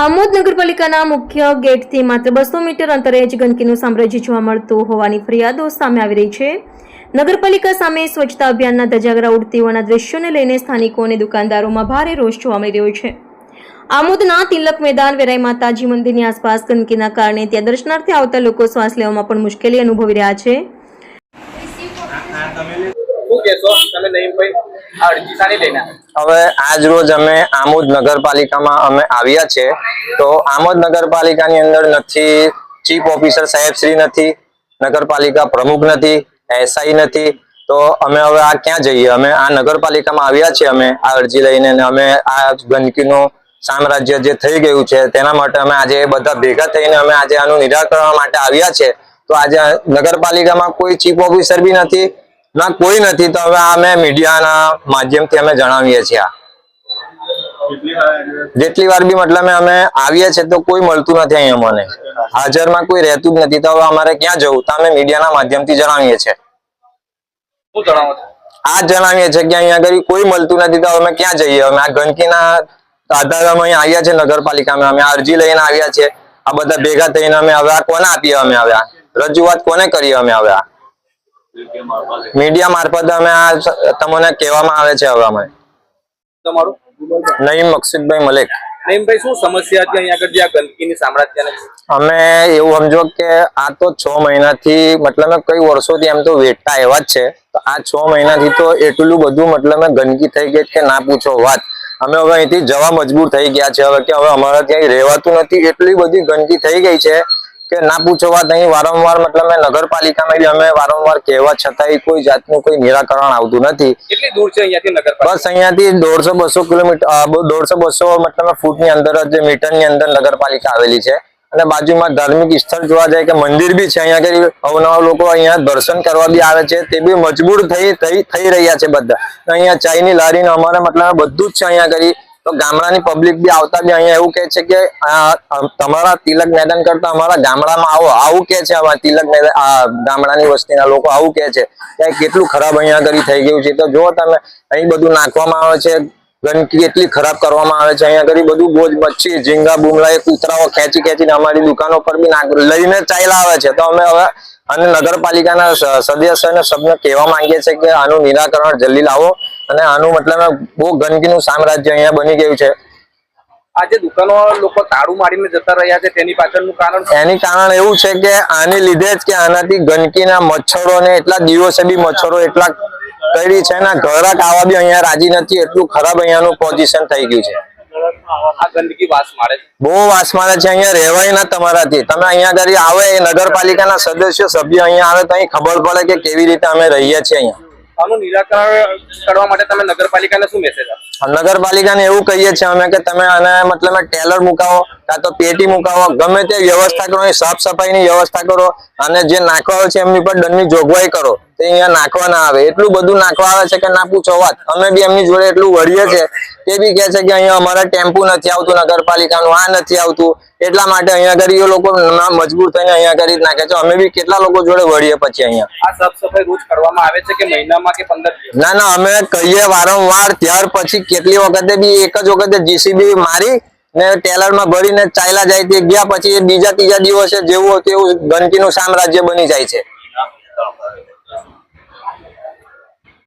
આમોદ નગરપાલિકાના મુખ્ય ગેટથી માત્ર બસો મીટર અંતરે જ ગંદકીનું સામ્રાજ્ય જોવા મળતું હોવાની ફરિયાદો સામે આવી રહી છે. નગરપાલિકા સામે સ્વચ્છતા અભિયાનના ધજાગરા ઉડતી હોવાના દ્રશ્યોને લઈને સ્થાનિકો અને દુકાનદારોમાં ભારે રોષ જોવા મળી રહ્યો છે. આમોદના તિલક મેદાન, વેરાઈ માતાજી મંદિરની આસપાસ ગંદકીના કારણે ત્યાં દર્શનાર્થે આવતા લોકો શ્વાસ લેવામાં પણ મુશ્કેલી અનુભવી રહ્યા છે. હવે આજ રોજ અમે આમોદ નગરપાલિકામાં અમે આવ્યા છે. તો આમોદ નગરપાલિકાની અંદર નથી, ચીફ ઓફિસર સાહેબ શ્રી નથી, નગરપાલિકા પ્રમુખ નથી, એસઆઈ નથી. તો અમે હવે આ ક્યાં જઈએ? અમે આ નગરપાલિકામાં આવ્યા છીએ અમે આ અરજી લઈને અમે આ ગંદકીનું સામ્રાજ્ય જે થઈ ગયું છે તેના માટે અમે આજે બધા ભેગા થઈને અમે આજે આનું નિરાકરણ માટે આવ્યા છે. તો આજે નગરપાલિકામાં કોઈ ચીફ ઓફિસર બી નથી ના કોઈ નથી. તો હવે અમે મીડિયાના માધ્યમથી અમે જણાવીએ છીએ જેટલી વાર બી મતલબ અમે આવીએ છીએ તો કોઈ મળતું નથી અહીંયા મને હાજરમાં કોઈ રહેતું જ નથી. તો હવે અમારે ક્યાં જવું? તો અમે મીડિયાના માધ્યમથી જણાવીએ છીએ. આ જણાવીએ છીએ કે અહીંયા આગળ કોઈ મળતું નથી. તો અમે ક્યાં જઈએ? અમે આ ગંદકીના આધારે અમે અહીંયા આવ્યા છે નગરપાલિકામાં. અમે અરજી લઈને આવ્યા છે આ બધા ભેગા થઈને અમે હવે આ કોને આપીએ અમે હવે રજૂઆત કોને કરીએ અમે હવે આ? મીડિયા મારફત. અમે આ તમને કહેવામાં આવે છે હવે અમે. તમારું? નઈમ મકસુદભાઈ મલેક. નઈમભાઈ શું સમસ્યા હતી અહીંયા આગળ જે આ ગંદકીની સામ્રાજ્યને? અમે એવું સમજો કે આ તો છ મહિનાથી મતલબ કઈ વર્ષોથી એમ તો વેઠતા એવા જ છે. તો આ છ મહિનાથી તો એટલું બધું મતલબ ગંદકી થઈ ગઈ કે ના પૂછો વાત. અમે હવે અહીંથી જવા મજબૂર થઈ ગયા છે હવે કે હવે અમારા ત્યાં રહેવાતું નથી. એટલી બધી ગંદકી થઈ ગઈ છે કે ના પૂછવા વાત વારંવાર મતલબ મેં નગરપાલિકામાં બી અમે વારંવાર કહેવા છતાંય કોઈ જાતનું કોઈ નિરાકરણ આવતું નથી. કેટલી દૂર છે અહીંયાથી નગરપાલિકા? બસ અહીંયાથી દોઢસો બસો કિલોમીટર દોઢસો બસો મતલબ ફૂટની અંદર જ મીટરની અંદર નગરપાલિકા આવેલી છે. અને બાજુમાં ધાર્મિક સ્થળ જોવા જાય કે મંદિર બી છે અહીંયા આગળ અવનવા લોકો અહીંયા દર્શન કરવા બી આવે છે તે બી મજબૂર થઈ થઈ રહ્યા છે બધા. અહીંયા ચાઈની લારીને અમારે મતલબ બધું જ છે અહીંયા આગળ તો ગામડાની પબ્લિક બી આવતા બી અહીંયા એવું કે છે કે તમારા તિલક મેદાન કરતા અમારા ગામડામાં આવો. આવું કે છે અમારા તિલક મેદાન ગામડાની વસ્તીના લોકો આવું કે છે. કે કેટલું ખરાબ અહીંયા ઘડી થઈ ગયું છે. તો જો તમે અહીં બધું નાખવામાં આવે છે, ગંદકી એટલી ખરાબ કરવામાં આવે છે, અહીંયા કરી બધું બોજ મચ્છી, ઝીંગા, બુમલા, એ કૂતરાઓ ખેંચી ખેંચીને અમારી દુકાનો પર બી લઈને ચાલ્યા આવે છે. તો અમે હવે અને નગરપાલિકાના સદસ્ય અને સભ્ય કહેવા માંગીએ છીએ કે આનું નિરાકરણ જલ્દી લાવો. અને આનું મતલબ બહુ ગંદકીનું સામ્રાજ્ય અહીંયા બની ગયું છે. આજે દુકાનો લોકો તાળું મારીને જતા રહ્યા છે તેની પાછળનું કારણ? એની કારણ એવું છે કે આની લીધે જ કે આનાથી ગંદકીના મચ્છરો ને એટલા દિવસે બી મચ્છરો એટલા કરી છે ને ઘરાક આવા બી અહીંયા રાજી નથી એટલું ખરાબ અહીંયાનું પોઝિશન થઈ ગયું છે. બહુ વાસ મારે છે અહીંયા રહેવાય ના તમારાથી. તમે અહીંયા ઘરે આવે નગરપાલિકાના સદસ્યો સભ્ય અહીંયા આવે તો અહીં ખબર પડે કે કેવી રીતે અમે રહીએ છીએ અહીંયા. આનું નિરાકરણ કરવા માટે તમે નગરપાલિકાને શું મેસેજ આપો નગરપાલિકાને એવું કહીએ છીએ અમે કે તમે આને મતલબ ટેલર મુકાવો, કાં તો પેટી મુકાવો, ગમે તે વ્યવસ્થા કરો સાફ સફાઈની વ્યવસ્થા કરો, અને જે નાખવા આવે છે એમની પર દંડની જોગવાઈ કરો, તે અહીંયા નાખવા ના આવે. એટલું બધું નાખવા આવે છે કે ના પૂછો વાત. અમે બી એમની જોડે એટલું વળીએ છે તે બી કહે છે કે અહીંયા અમારા ટેમ્પુ નથી આવતું નગરપાલિકાનું આ નથી આવતું. એટલા માટે અહીંયા એ લોકો મજબૂર થઈને અહીંયા કરી જ નાખે છે. અમે બી કેટલા લોકો જોડે વળીએ પછી અહીંયા. આ સાફ સફાઈ રોજ કરવામાં આવે છે કે મહિનામાં કે પંદર ના ના અમે કહીએ વારંવાર ત્યાર પછી કેટલી વખતે બી એક જ વખતે જીસીબી મારી ને ટેલરમાં ભરીને ચાલ્યા જાય તે ગયા પછી બીજા ત્રીજા દિવસે જેવું હતું એવું ગંદકીનું સામ્રાજ્ય બની જાય છે.